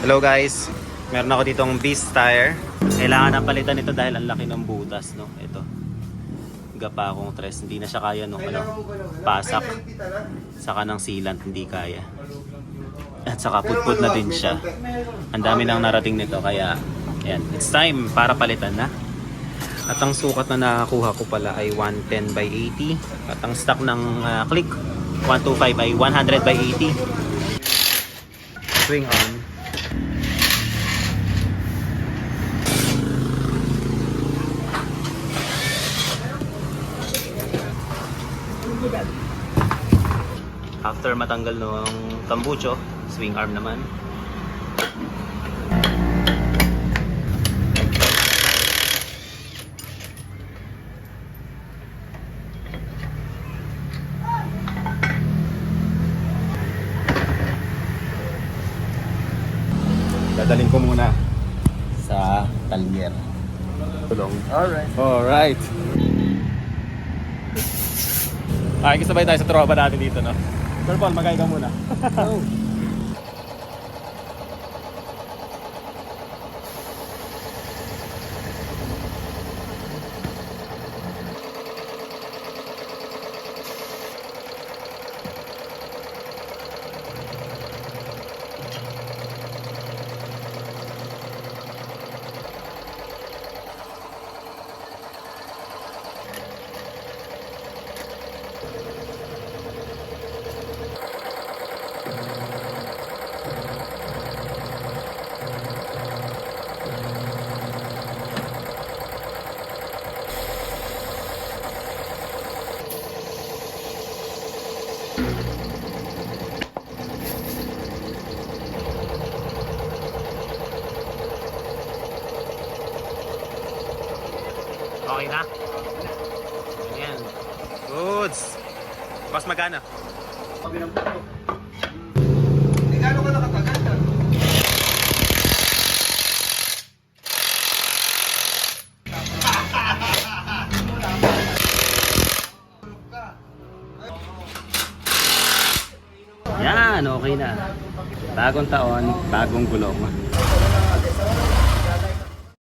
Hello guys, meron ako ditong Beast tire. Kailangan na palitan ito dahil ang laki ng butas, no? Ito. Gapa akong tres, hindi na siya kaya nung ano, pasak. Saka ng sealant, hindi kaya. At saka putput na din siya. Ang dami nang narating nito, kaya ayan, it's time para palitan na. At ang sukat na nakakuha ko pala ay 110 by 80. At ang stock ng ah, click 125 ay 100 by 80. Swing on. After matanggal nung tambucho, swing arm naman. Dadalhin ko muna sa talyer. Tulong. Alright. Alright. Ay, kasabay tayo sa tropa natin dito, no? Sir Paul, magay ka muna. Okay na? Ayan. Goods. Mas magana. Hindi gano'n ka nakatagal na. Yan, okay na. Bagong taon, bagong gulong.